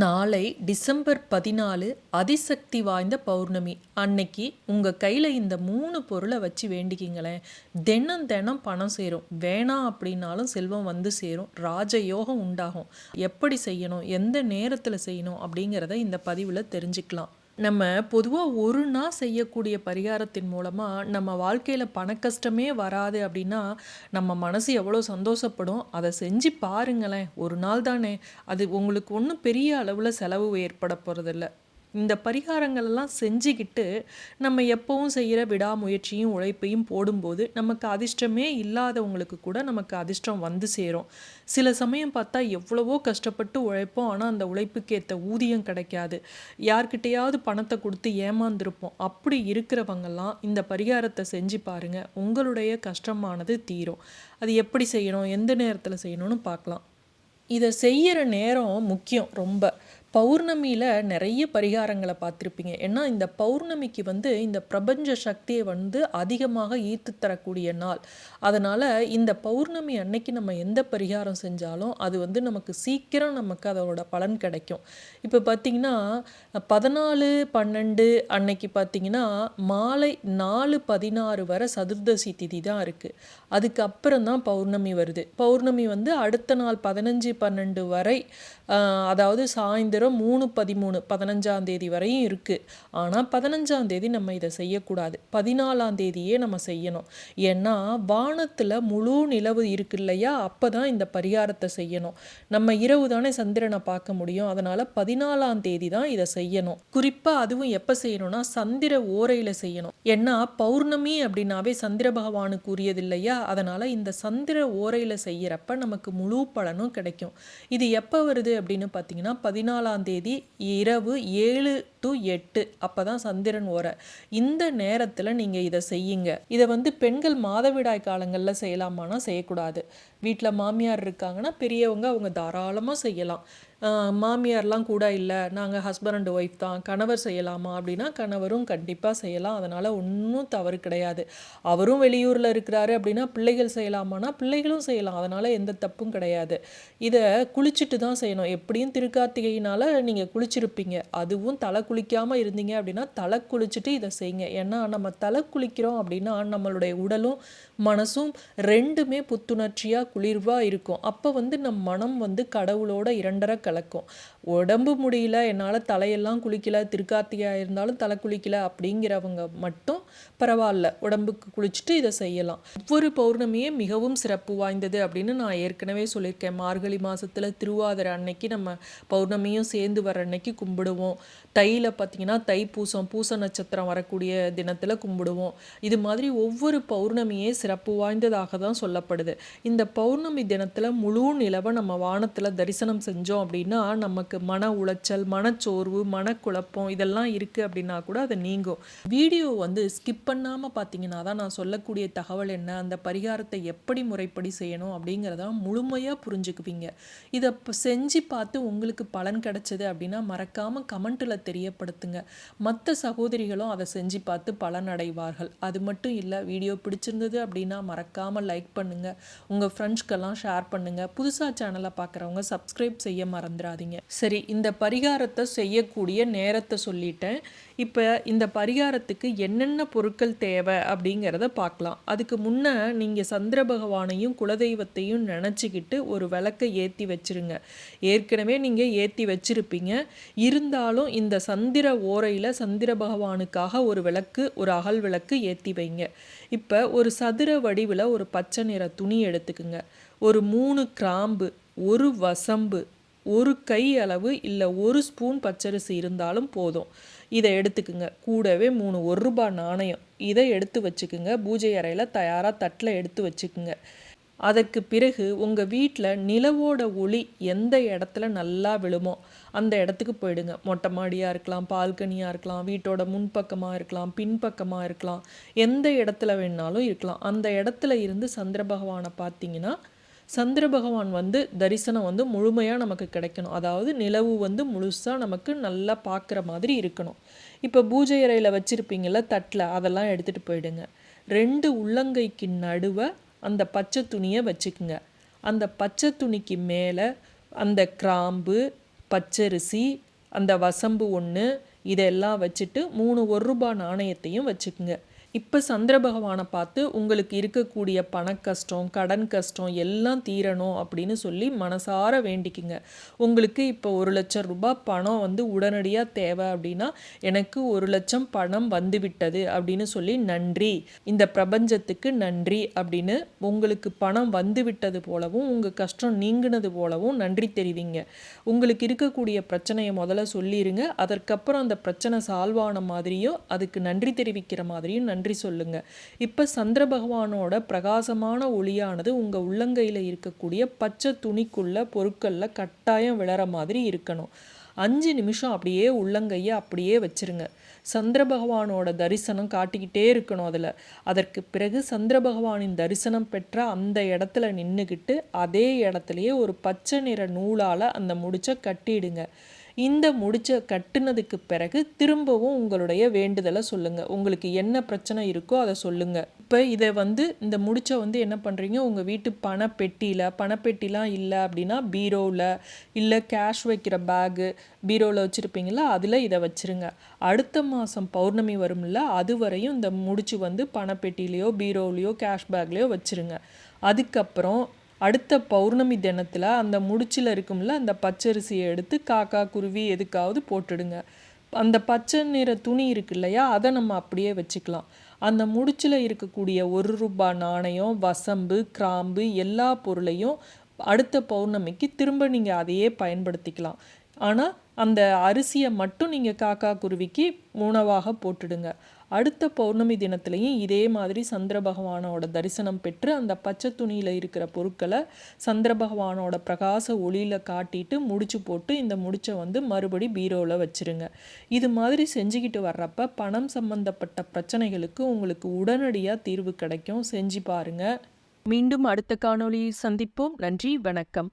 நாளை டிசம்பர் பதினாலு அதிசக்தி வாய்ந்த பௌர்ணமி. அன்னைக்கு உங்கள் கையில் இந்த மூணு பொருளை வச்சு வேண்டிக்கிங்களேன். தினம் தினம் பணம் சேரும். வேணாம் அப்படின்னாலும் செல்வம் வந்து சேரும். ராஜயோகம் உண்டாகும். எப்படி செய்யணும்? எந்த நேரத்தில் செய்யணும்? அப்படிங்கிறத இந்த பதிவில் தெரிஞ்சுக்கலாம். நம்ம பொதுவாக ஒரு நாள் செய்யக்கூடிய பரிகாரத்தின் மூலமாக நம்ம வாழ்க்கையில் பணக்கஷ்டமே வராது அப்படின்னா நம்ம மனசு எவ்வளோ சந்தோஷப்படும்? அதை செஞ்சு பாருங்களேன். ஒரு நாள் தானே. அது உங்களுக்கு ஒன்றும் பெரிய அளவில் செலவு ஏற்பட போகிறதில்ல இந்த பரிகாரங்கள் எல்லாம் செஞ்சுக்கிட்டு நம்ம எப்பவும் செய்கிற விடாமுயற்சியும் உழைப்பையும் போடும்போது நமக்கு அதிர்ஷ்டமே இல்லாதவங்களுக்கு கூட நமக்கு அதிர்ஷ்டம் வந்து சேரும். சில சமயம் பார்த்தா எவ்வளவோ கஷ்டப்பட்டு உழைப்போம் ஆனால் அந்த உழைப்புக்கு ஏற்ற ஊதியம் கிடைக்காது. யார்கிட்டையாவது பணத்தை கொடுத்து ஏமாந்துருப்போம். அப்படி இருக்கிறவங்கெல்லாம் இந்த பரிகாரத்தை செஞ்சு பாருங்கள் உங்களுடைய கஷ்டமானது தீரும். அது எப்படி செய்யணும் எந்த நேரத்தில் செய்யணும்னு பார்க்கலாம். இதை செய்கிற நேரம் முக்கியம் ரொம்ப. பௌர்ணமியில் நிறைய பரிகாரங்களை பார்த்துருப்பீங்க. ஏன்னா இந்த பௌர்ணமிக்கு வந்து இந்த பிரபஞ்ச சக்தியை வந்து அதிகமாக ஈர்த்து தரக்கூடிய நாள். அதனால் இந்த பௌர்ணமி அன்னைக்கு நம்ம எந்த பரிகாரம் செஞ்சாலும் அது வந்து நமக்கு சீக்கிரம் நமக்கு அதோட பலன் கிடைக்கும். இப்போ பார்த்திங்கன்னா பதினாலு பன்னெண்டு அன்னைக்கு பார்த்திங்கன்னா மாலை நாலு பதினாறு வரை சதுர்தசி திதி தான் இருக்குது அதுக்கப்புறம் தான் பௌர்ணமி வருது. பௌர்ணமி வந்து அடுத்த நாள் பதினஞ்சு பன்னெண்டு வரை அதாவது சாயந்தரம் மூணு பதிமூணு பதினஞ்சாம் தேதி வரையும் இருக்குது ஆனால் பதினஞ்சாம் தேதி நம்ம இதை செய்யக்கூடாது. பதினாலாம் தேதியே நம்ம செய்யணும். ஏன்னா வானத்தில் முழு நிலவு இருக்கு இல்லையா? அப்போ தான் இந்த பரிகாரத்தை செய்யணும். நம்ம இரவு தானே சந்திரனை பார்க்க முடியும். அதனால் பதினாலாம் தேதி தான் இதை செய்யணும். குறிப்பாக அதுவும் எப்போ செய்யணும்னா சந்திர ஓரையில் செய்யணும். ஏன்னா பௌர்ணமி அப்படின்னாவே சந்திர பகவானுக்கு உரியது இல்லையா? அதனால் இந்த சந்திர ஓரையில் செய்கிறப்ப நமக்கு முழு பலனும் கிடைக்கும். இது எப்போ வருது அப்படின்னு பார்த்தீங்கன்னா பதினாலாம் தேதி இரவு ஏழு டு எட்டு. அப்போ தான் சந்திரன் ஓர. இந்த நேரத்தில் நீங்கள் இதை செய்யுங்க. இதை வந்து பெண்கள் மாதவிடாய் காலங்களில் செய்யலாமானா செய்யக்கூடாது. வீட்டில் மாமியார் இருக்காங்கன்னா பெரியவங்க அவங்க தாராளமாக செய்யலாம். மாமியார்லாம் கூட இல்லை. நாங்கள் ஹஸ்பண்ட் அண்ட் ஒய்ஃப் தான். கணவர் செய்யலாமா அப்படின்னா கணவரும் கண்டிப்பாக செய்யலாம். அதனால் ஒன்றும் தவறு கிடையாது. அவரும் வெளியூரில் இருக்கிறாரு அப்படின்னா பிள்ளைகள் செய்யலாமான்னா பிள்ளைகளும் செய்யலாம். அதனால் எந்த தப்பும் கிடையாது. இதை குளிச்சுட்டு தான் செய்யணும். எப்படியும் திருக்கார்த்திகையினால் நீங்கள் குளிச்சிருப்பீங்க. அதுவும் தலை குளிக்காமல் இருந்தீங்க அப்படின்னா தலை குளிச்சுட்டு இதை செய்யுங்க. ஏன்னா நம்ம தலை குளிக்கிறோம் அப்படின்னா நம்மளுடைய உடலும் மனசும் ரெண்டுமே புத்துணர்ச்சியாக குளிர்வாக இருக்கும். அப்போ வந்து நம் மனம் வந்து கடவுளோட இரண்டரை கலக்கும். உடம்பு முடியல என்னால் தலையெல்லாம் குளிக்கல திருக்கார்த்திகையாக இருந்தாலும் தலை குளிக்கல அப்படிங்கிறவங்க மட்டும் பரவாயில்ல. உடம்புக்கு குளிச்சுட்டு இதை செய்யலாம். ஒவ்வொரு பௌர்ணமியே மிகவும் சிறப்பு வாய்ந்தது அப்படின்னு நான் ஏற்கனவே சொல்லியிருக்கேன். மார்கழி மாதத்தில் திருவாதிரை அன்னைக்கு நம்ம பௌர்ணமியும் சேர்ந்து வர அன்னைக்கு கும்பிடுவோம். தையில் பார்த்தீங்கன்னா பூசம் பூச நட்சத்திரம் வரக்கூடிய தினத்தில் கும்பிடுவோம். இது மாதிரி ஒவ்வொரு பௌர்ணமியே சிறப்பு வாய்ந்ததாக தான் சொல்லப்படுது. இந்த பௌர்ணமி தினத்தில் முழு நிலவை நம்ம வானத்தில் தரிசனம் செஞ்சோம் அப்படின்னா நமக்கு மன உளைச்சல் மனச்சோர்வு மனக்குழப்பம் இதெல்லாம் இருக்குது அப்படின்னா கூட அதை நீங்கும். வீடியோ வந்து ஸ்கிப் பண்ணாமல் பார்த்தீங்கன்னா தான் நான் சொல்லக்கூடிய தகவல் என்ன அந்த பரிகாரத்தை எப்படி முறைப்படி செய்யணும் அப்படிங்கிறத முழுமையாக புரிஞ்சுக்குவீங்க. இதை செஞ்சு பார்த்து உங்களுக்கு பலன் கிடைச்சது அப்படின்னா மறக்காமல் கமெண்ட்டில் தெரியப்படுத்துங்க. மற்ற சகோதரிகளும் அதை செஞ்சு பார்த்து பலன் அடைவார்கள் அது மட்டும் இல்லை வீடியோ பிடிச்சிருந்தது அப்படின்னா மறக்காமல் லைக் பண்ணுங்கள் உங்கள் ஃப்ரெண்ட்ஸ்க்கெல்லாம் ஷேர் பண்ணுங்கள் புதுசாக சேனலை பார்க்குறவங்க சப்ஸ்கிரைப் செய்ய மறந்துடாதீங்க. சரி இந்த பரிகாரத்தை செய்யக்கூடிய நேரத்தை சொல்லிட்டேன். இப்போ இந்த பரிகாரத்துக்கு என்னென்ன பொருட்கள் தேவை அப்படிங்கிறத பார்க்கலாம். அதுக்கு முன்னே நீங்கள் சந்திர பகவானையும் குலதெய்வத்தையும் நினச்சிக்கிட்டு ஒரு விளக்கை ஏற்றி வச்சுருங்க. ஏற்கனவே நீங்கள் ஏற்றி வச்சுருப்பீங்க. இருந்தாலும் இந்த சந்திர ஓரையில் சந்திர பகவானுக்காக ஒரு விளக்கு ஒரு அகல் விளக்கு ஏற்றி வைங்க. இப்போ ஒரு சதுர வடிவில் ஒரு பச்சை நிற துணி எடுத்துக்குங்க. ஒரு மூணு கிராம்பு ஒரு வசம்பு ஒரு கை அளவு இல்லை ஒரு ஸ்பூன் பச்சரிசி இருந்தாலும் போதும். இதை எடுத்துக்குங்க. கூடவே மூணு ஒரு ரூபாய் நாணயம். இதை எடுத்து வச்சுக்குங்க. பூஜை அறையில் தயாராக தட்டில் எடுத்து வச்சுக்குங்க. அதற்கு பிறகு உங்கள் வீட்டில் நிலவோட ஒளி எந்த இடத்துல நல்லா விழுமோ அந்த இடத்துக்கு போயிடுங்க. மொட்டை மாடியாக இருக்கலாம் பால்கனியாக இருக்கலாம் வீட்டோட முன்பக்கமாக இருக்கலாம் பின்பக்கமாக இருக்கலாம். எந்த இடத்துல வேணாலும் இருக்கலாம். அந்த இடத்துல இருந்து சந்திர பகவானை பார்த்தீங்கன்னா சந்திர பகவான் வந்து தரிசனம் வந்து முழுமையாக நமக்கு கிடைக்கணும். அதாவது நிலவு வந்து முழுசாக நமக்கு நல்லா பார்க்குற மாதிரி இருக்கணும். இப்போ பூஜை அறையில் வச்சுருப்பீங்கள தட்டில் அதெல்லாம் எடுத்துகிட்டு போயிடுங்க. ரெண்டு உள்ளங்கைக்கு நடுவை அந்த பச்சை துணியை வச்சுக்குங்க. அந்த பச்சை துணிக்கு மேலே அந்த கிராம்பு பச்சரிசி அந்த வசம்பு ஒன்று இதெல்லாம் வச்சுட்டு மூணு ஒரு ரூபாய் நாணயத்தையும் வச்சுக்குங்க. இப்போ சந்திர பகவானை பார்த்து உங்களுக்கு இருக்கக்கூடிய பண கஷ்டம் கடன் கஷ்டம் எல்லாம் தீரணும் அப்படின்னு சொல்லி மனசார வேண்டிக்குங்க. உங்களுக்கு இப்போ ஒரு லட்சம் ரூபாய் பணம் வந்து உடனடியாக தேவை அப்படின்னா எனக்கு ஒரு லட்சம் பணம் வந்துவிட்டது அப்படின்னு சொல்லி நன்றி. இந்த பிரபஞ்சத்துக்கு நன்றி அப்படின்னு உங்களுக்கு பணம் வந்து விட்டது போலவும் உங்கள் கஷ்டம் நீங்கினது போலவும் நன்றி தெரிவிங்க. உங்களுக்கு இருக்கக்கூடிய பிரச்சனையை முதல்ல சொல்லிடுங்க அதற்கப்புறம் அந்த பிரச்சனை சால்வ் ஆன மாதிரியும் அதுக்கு நன்றி தெரிவிக்கிற மாதிரியும் நன்றி நன்றி சொல்லுங்க. இப்போ சந்திர பகவானோட பிரகாசமான ஒளியானது உங்கள் உள்ளங்கையில் இருக்கக்கூடிய பச்சை துணிக்குள்ள பொருட்களில் கட்டாயம் விழற மாதிரி இருக்கணும். அஞ்சு நிமிஷம் அப்படியே உள்ளங்கையை அப்படியே வச்சிருங்க. சந்திர பகவானோட தரிசனம் காட்டிக்கிட்டே இருக்கணும் அதில். அதற்கு பிறகு சந்திர பகவானின் தரிசனம் பெற்ற அந்த இடத்துல நின்றுக்கிட்டு அதே இடத்துலையே ஒரு பச்சை நிற நூலால் அந்த முடிச்சை கட்டிடுங்க. இந்த முடிச்ச கட்டுனதுக்கு பிறகு திரும்பவும் உங்களுடைய வேண்டுதலை சொல்லுங்கள் உங்களுக்கு என்ன பிரச்சனை இருக்கோ அதை சொல்லுங்கள் இப்போ இதை வந்து இந்த முடிச்ச வந்து என்ன பண்ணுறீங்க உங்கள் வீட்டு பணப்பெட்டியில் பணப்பெட்டிலாம் இல்லை அப்படின்னா பீரோவில் இல்லை கேஷ் வைக்கிற பேகு பீரோவில் வச்சுருப்பீங்களா அதில் இதை வச்சுருங்க. அடுத்த மாதம் பௌர்ணமி வரும்ல அது வரையும் இந்த முடிச்சு வந்து பணப்பெட்டிலேயோ பீரோவிலையோ கேஷ் பேக்லேயோ வச்சுருங்க. அதுக்கப்புறம் அடுத்த பௌர்ணமி தினத்தில் அந்த முடிச்சில் இருக்கும்ல அந்த பச்சரிசியை எடுத்து காக்கா குருவி எதுக்காவது போட்டுடுங்க. அந்த பச்சை நிற துணி இருக்கு இல்லையா அதை நம்ம அப்படியே வச்சுக்கலாம். அந்த முடிச்சில் இருக்கக்கூடிய ஒரு ரூபாய் நாணயம் வசம்பு கிராம்பு எல்லா பொருளையும் அடுத்த பௌர்ணமிக்கு திரும்ப நீங்கள் அதையே பயன்படுத்திக்கலாம். ஆனால் அந்த அரிசியை மட்டும் நீங்கள் காக்கா குருவிக்கு உணவாக போட்டுடுங்க. அடுத்த பௌர்ணமி தினத்துலையும் இதே மாதிரி சந்திர பகவானோட தரிசனம் பெற்று அந்த பச்சை துணியில் இருக்கிற பொருட்களை சந்திர பகவானோட பிரகாச ஒளியில் காட்டிட்டு முடிச்சு போட்டு இந்த முடிச்சை வந்து மறுபடி பீரோவில் வச்சுருங்க. இது மாதிரி செஞ்சுக்கிட்டு வர்றப்ப பணம் சம்பந்தப்பட்ட பிரச்சனைகளுக்கு உங்களுக்கு உடனடியாக தீர்வு கிடைக்கும். செஞ்சு பாருங்கள் மீண்டும் அடுத்த காணொளியை சந்திப்போம். நன்றி வணக்கம்.